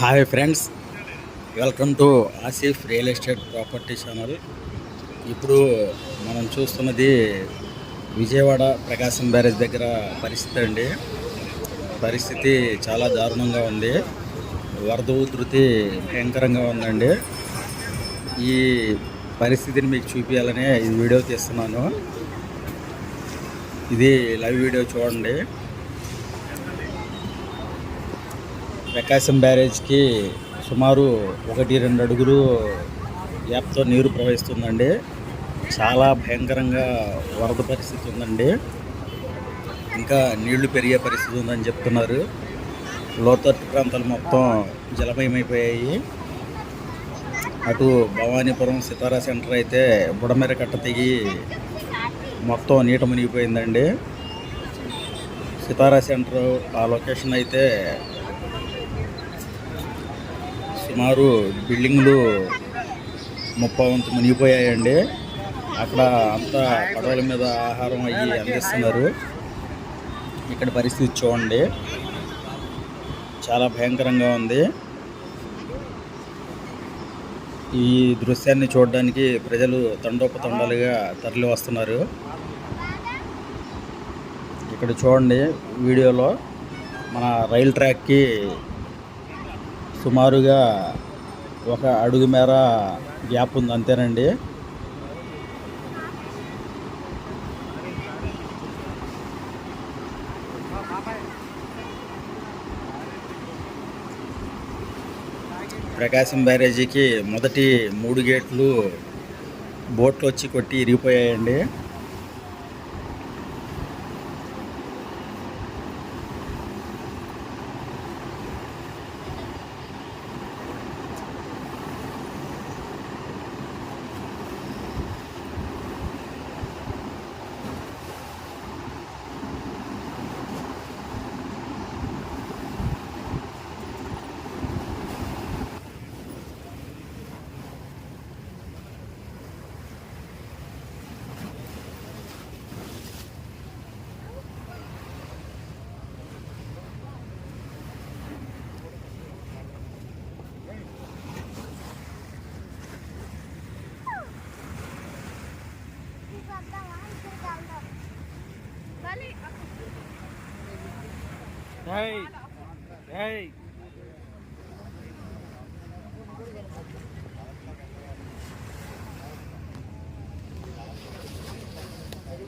Hi friends welcome to Asif real estate property channel ఇప్పుడు మనం చూస్తున్నది విజయవాడ ప్రకాశం బ్యారేజ్ దగ్గర పరిస్థితి అండి. పరిస్థితి చాలా దారుణంగా ఉంది. వరద ఉధృతి భయంకరంగా ఉందండి. ఈ పరిస్థితిని మీకు చూపించాలని ఈ వీడియో తీస్తున్నాను. ఇది లైవ్ వీడియో చూడండి. ప్రకాశం బ్యారేజ్కి సుమారు ఒకటి రెండు అడుగులు యాప్తో నీరు ప్రవహిస్తుందండి. చాలా భయంకరంగా వరద పరిస్థితి ఉందండి. ఇంకా నీళ్ళు పెరిగే పరిస్థితి ఉందని చెప్తున్నారు. లోతట్టు ప్రాంతాలు మొత్తం జలమయమైపోయాయి. అటు భవానీపురం సితారా సెంటర్ అయితే బుడమెర కట్ట తెగి మొత్తం నీట మునిగిపోయిందండి. సితారా సెంటర్ ఆ లొకేషన్ అయితే సుమారు బిల్డింగ్లు ముప్పై వంతు మునిగిపోయాయండి. అక్కడ అంతా పడవల మీద ఆహారం అయ్యి అందిస్తున్నారు. ఇక్కడ పరిస్థితి చూడండి. చాలా భయంకరంగా ఉంది. ఈ దృశ్యాన్ని చూడడానికి ప్రజలు తండోపతండాలుగా తరలి వస్తున్నారు. ఇక్కడ చూడండి వీడియోలో మన రైల్ ట్రాక్కి సుమారుగా ఒక అడుగు మేర గ్యాప్ ఉంది అంతేనండి. ప్రకాశం బ్యారేజీకి మొదటి మూడు గేట్లు బోట్లు వచ్చి కొట్టి ఇరిగిపోయాయండి. Hey. Hey.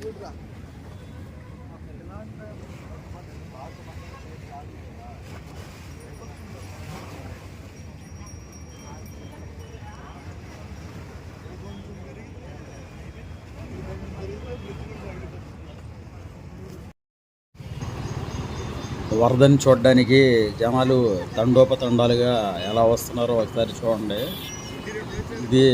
Good. వరదని చూడడానికి జనాలు తండోపతండాలుగా ఎలా వస్తున్నారో ఒకసారి చూడండి. ఇది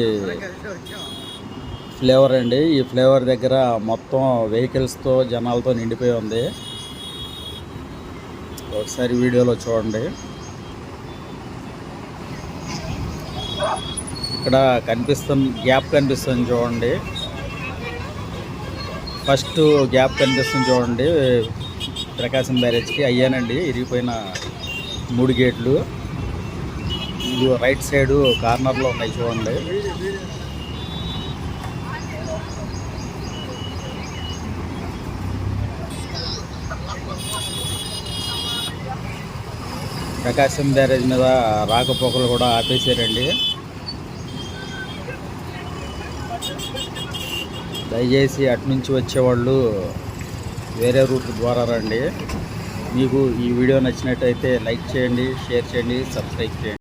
ఫ్లేవర్ అండి. ఈ ఫ్లేవర్ దగ్గర మొత్తం వెహికల్స్తో జనాలతో నిండిపోయి ఉంది. ఒకసారి వీడియోలో చూడండి. ఇక్కడ కనిపిస్తుంది గ్యాప్ కనిపిస్తుంది చూడండి. ఫస్ట్ గ్యాప్ కనిపిస్తుంది చూడండి. ప్రకాశం బ్యారేజ్కి అయ్యానండి. ఇరిగిపోయిన మూడు గేట్లు. ఇది రైట్ సైడు కార్నర్లో ఉన్నాయి చూడండి. ప్రకాశం బ్యారేజ్ మీద రాకపోకలు కూడా ఆపేసారండి దయచేసి అటు నుంచి వచ్చేవాళ్ళు వేరే రూట్ ద్వారా రండి. మీకు ఈ వీడియో నచ్చినట్టయితే లైక్ చేయండి షేర్ చేయండి సబ్స్క్రైబ్ చేయండి.